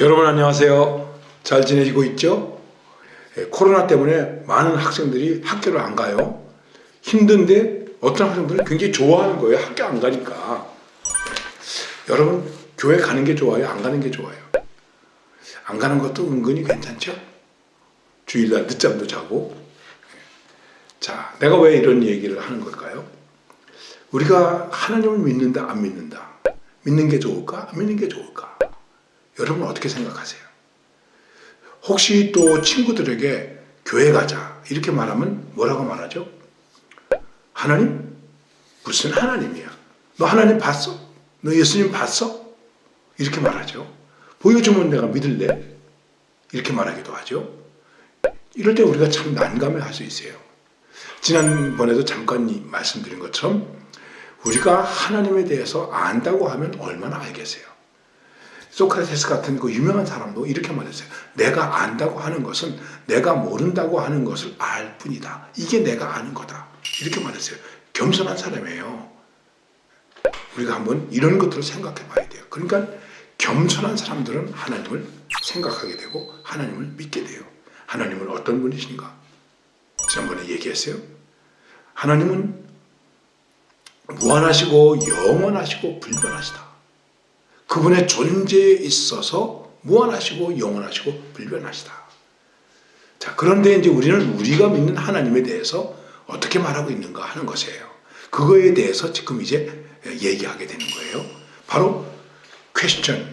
여러분 안녕하세요. 잘 지내시고 있죠? 예, 코로나 때문에 많은 학생들이 학교를 안 가요. 힘든데 어떤 학생들은 굉장히 좋아하는 거예요. 학교 안 가니까. 여러분 교회 가는 게 좋아요? 안 가는 게 좋아요? 안 가는 것도 은근히 괜찮죠? 주일날 늦잠도 자고. 자, 내가 왜 이런 얘기를 하는 걸까요? 우리가 하나님을 믿는다, 안 믿는다. 믿는 게 좋을까? 안 믿는 게 좋을까? 여러분 어떻게 생각하세요? 혹시 또 친구들에게 교회 가자 이렇게 말하면 뭐라고 말하죠? 하나님? 무슨 하나님이야? 너 하나님 봤어? 너 예수님 봤어? 이렇게 말하죠. 보여주면 내가 믿을래? 이렇게 말하기도 하죠. 이럴 때 우리가 참 난감해 할 수 있어요. 지난번에도 잠깐 이- 말씀드린 것처럼 우리가 하나님에 대해서 안다고 하면 얼마나 알겠어요. 소크라테스 같은 그 유명한 사람도 이렇게 말했어요. 내가 안다고 하는 것은 내가 모른다고 하는 것을 알 뿐이다. 이게 내가 아는 거다. 이렇게 말했어요. 겸손한 사람이에요. 우리가 한번 이런 것들을 생각해 봐야 돼요. 그러니까 겸손한 사람들은 하나님을 생각하게 되고 하나님을 믿게 돼요. 하나님은 어떤 분이신가? 지난번에 얘기했어요. 하나님은 무한하시고 영원하시고 불변하시다. 그분의 존재에 있어서 무한하시고 영원하시고 불변하시다. 자, 그런데 이제 우리는 우리가 믿는 하나님에 대해서 어떻게 말하고 있는가 하는 것이에요. 그거에 대해서 지금 이제 얘기하게 되는 거예요. 바로 question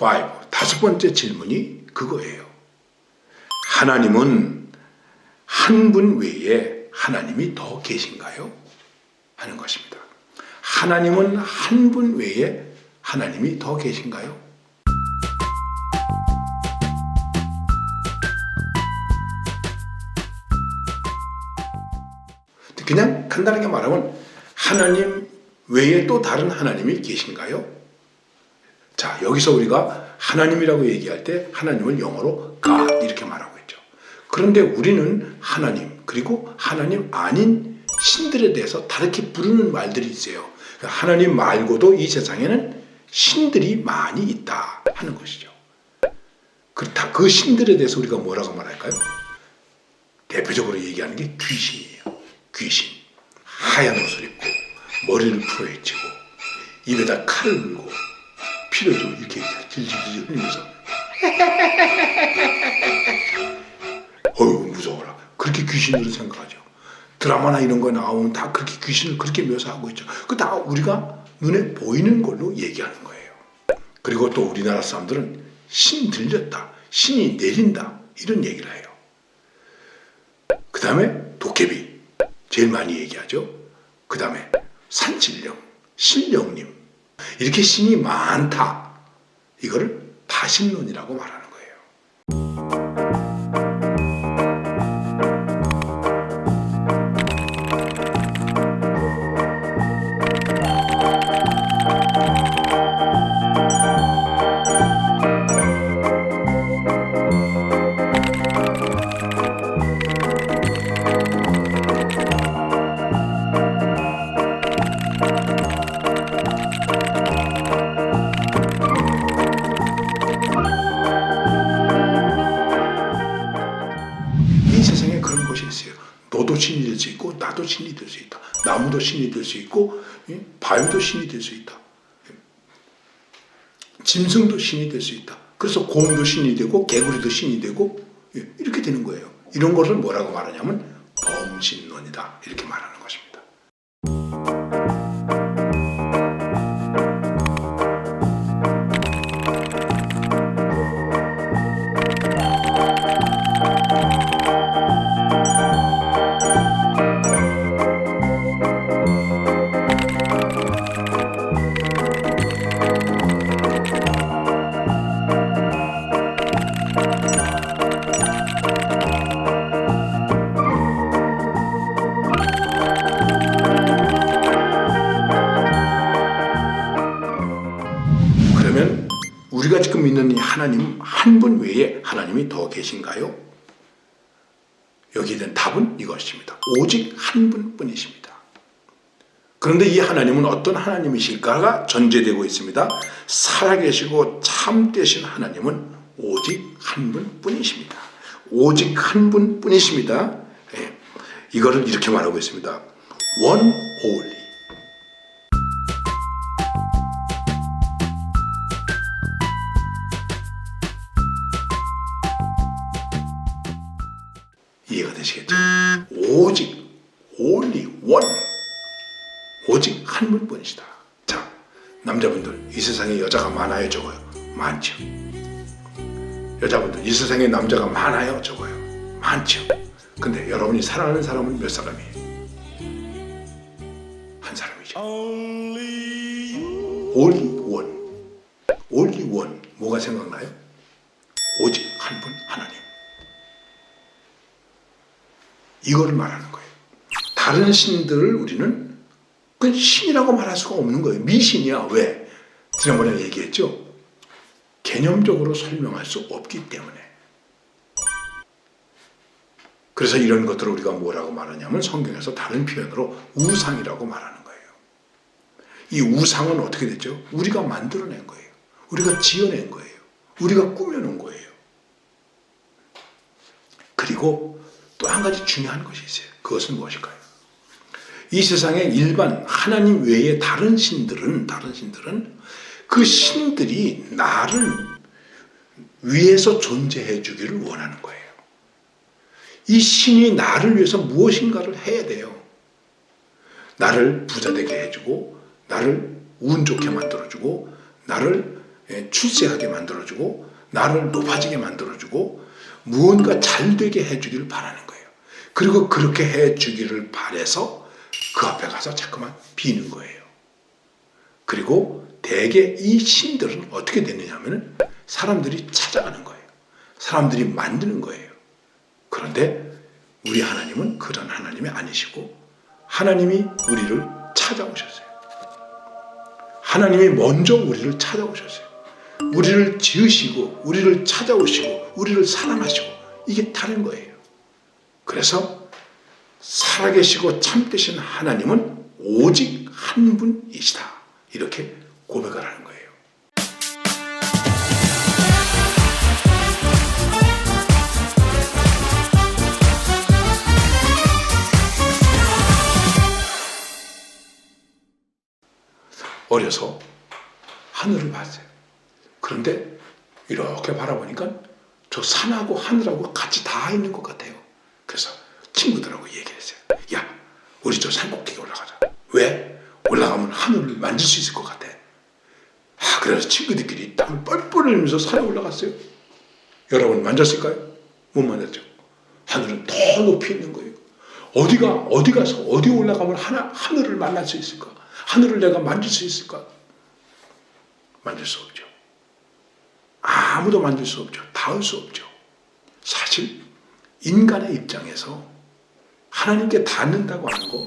5. 다섯 번째 질문이 그거예요. 하나님은 한 분 외에 하나님이 더 계신가요? 하는 것입니다. 하나님은 한 분 외에 하나님이 더 계신가요? 그냥 간단하게 말하면 하나님 외에 또 다른 하나님이 계신가요? 자, 여기서 우리가 하나님이라고 얘기할 때 하나님을 영어로 God 이렇게 말하고 있죠. 그런데 우리는 하나님 그리고 하나님 아닌 신들에 대해서 다르게 부르는 말들이 있어요. 그러니까 하나님 말고도 이 세상에는 신들이 많이 있다 하는 것이죠. 그렇다 그 신들에 대해서 우리가 뭐라고 말할까요? 대표적으로 얘기하는 게 귀신이에요. 귀신. 하얀 옷을 입고 머리를 풀어헤치고 입에다 칼을 물고 피를 좀 이렇게 질질질 흘리면서 어휴 무서워라. 그렇게 귀신으로 생각하죠. 드라마나 이런 거 나오면 다 그렇게 귀신을 그렇게 묘사하고 있죠. 그 다 우리가 눈에 보이는 걸로 얘기하는 거예요. 그리고 또 우리나라 사람들은 신 들렸다, 신이 내린다 이런 얘기를 해요. 그 다음에 도깨비 제일 많이 얘기하죠. 그 다음에 산신령, 신령님 이렇게 신이 많다. 이거를 다신론이라고 말하는 나무도 신이 될 수 있고 예? 바위도 신이 될 수 있다. 예. 짐승도 신이 될 수 있다. 그래서 곰도 신이 되고 개구리도 신이 되고 예, 이렇게 되는 거예요. 이런 것을 뭐라고 말하냐면 범신론이다 이렇게 것입니다. 믿는 이 하나님 한 분 외에 하나님이 더 계신가요? 여기에 대한 답은 이것입니다. 오직 한 분뿐이십니다. 그런데 이 하나님은 어떤 하나님이실까가 전제되고 있습니다. 살아계시고 참되신 하나님은 오직 한 분뿐이십니다. 오직 한 분뿐이십니다. 예, 이거를 이렇게 말하고 있습니다. Only. 이 되시겠죠? 오직 only one. 오직 한 분뿐이시다. 자, 남자분들 이 세상에 여자가 많아요, 적어요? 많죠. 여자분들 이 세상에 남자가 많아요, 적어요? 많죠. 근데 여러분이 사랑하는 사람은 몇 사람이에요? 한 사람이죠. only one. only one. 뭐가 생각나요? 오직 한 분 하나님. 이거를 말하는 거예요. 다른 신들을 우리는 그 신이라고 말할 수가 없는 거예요. 미신이야. 왜? 지난번에 얘기했죠. 개념적으로 설명할 수 없기 때문에. 그래서 이런 것들을 우리가 뭐라고 말하냐면 성경에서 다른 표현으로 우상이라고 말하는 거예요. 이 우상은 어떻게 됐죠? 우리가 만들어낸 거예요. 우리가 지어낸 거예요. 우리가 꾸며놓은 거예요. 그리고 또 한 가지 중요한 것이 있어요. 그것은 무엇일까요? 이 세상에 일반 하나님 외에 다른 신들은 다른 신들은 그 신들이 나를 위해서 존재해 주기를 원하는 거예요. 이 신이 나를 위해서 무엇인가를 해야 돼요. 나를 부자 되게 해주고, 나를 운 좋게 만들어주고, 나를 예, 출세하게 만들어주고, 나를 높아지게 만들어주고, 무언가 잘 되게 해주기를 바라는 거예요. 그리고 그렇게 해주기를 바래서 그 앞에 가서 자꾸만 비는 거예요. 그리고 대개 이 신들은 어떻게 되느냐면은 사람들이 찾아가는 거예요. 사람들이 만드는 거예요. 그런데 우리 하나님은 그런 하나님이 아니시고 하나님이 우리를 찾아오셨어요. 하나님이 먼저 우리를 찾아오셨어요. 우리를 지으시고 우리를 찾아오시고 우리를 사랑하시고 이게 다른 거예요. 그래서 살아계시고 참되신 하나님은 오직 한 분이시다. 이렇게 고백을 하는 거예요. 어려서 하늘을 봤어요. 그런데 이렇게 바라보니까 저 산하고 하늘하고 같이 다 있는 것 같아요. 그래서 친구들하고 얘기했어요. 야, 우리 저 산 꼭대기 올라가자. 왜? 올라가면 하늘을 만질 수 있을 것 같아. 아, 그래서 친구들끼리 땀을 뻘뻘 흘리면서 산에 올라갔어요. 여러분 만졌을까요? 못 만졌죠. 하늘은 더 높이 있는 거예요. 어디가 어디 가서 어디 올라가면 하나 하늘을 만날 수 있을까? 하늘을 내가 만질 수 있을까? 만질 수 없죠. 아무도 만질 수 없죠. 닿을 수 없죠. 사실 인간의 입장에서 하나님께 닿는다고 하는 거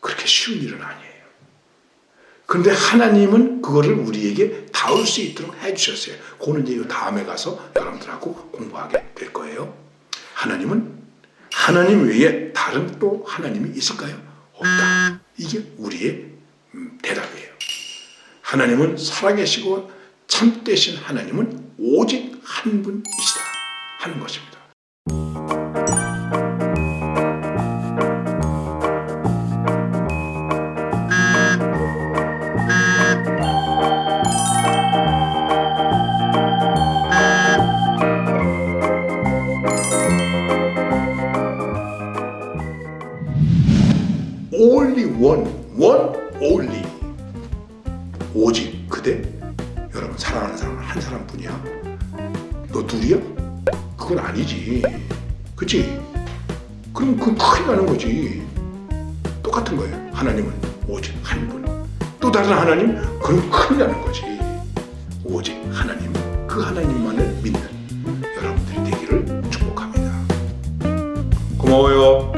그렇게 쉬운 일은 아니에요. 그런데 하나님은 그거를 우리에게 닿을 수 있도록 해주셨어요. 그거는 이제 이 다음에 가서 여러분들하고 공부하게 될 거예요. 하나님은 하나님 외에 다른 또 하나님이 있을까요? 없다. 이게 우리의 음, 대답이에요. 하나님은 살아계시고 참되신 하나님은 오직 한 분이시다 하는 것입니다. 그럼 그건 큰일 나는 거지. 똑같은 거예요. 하나님은 오직 한 분. 또 다른 하나님? 그럼 큰일 나는 거지. 오직 하나님. 그 하나님만을 믿는 여러분들이 되기를 축복합니다. 고마워요.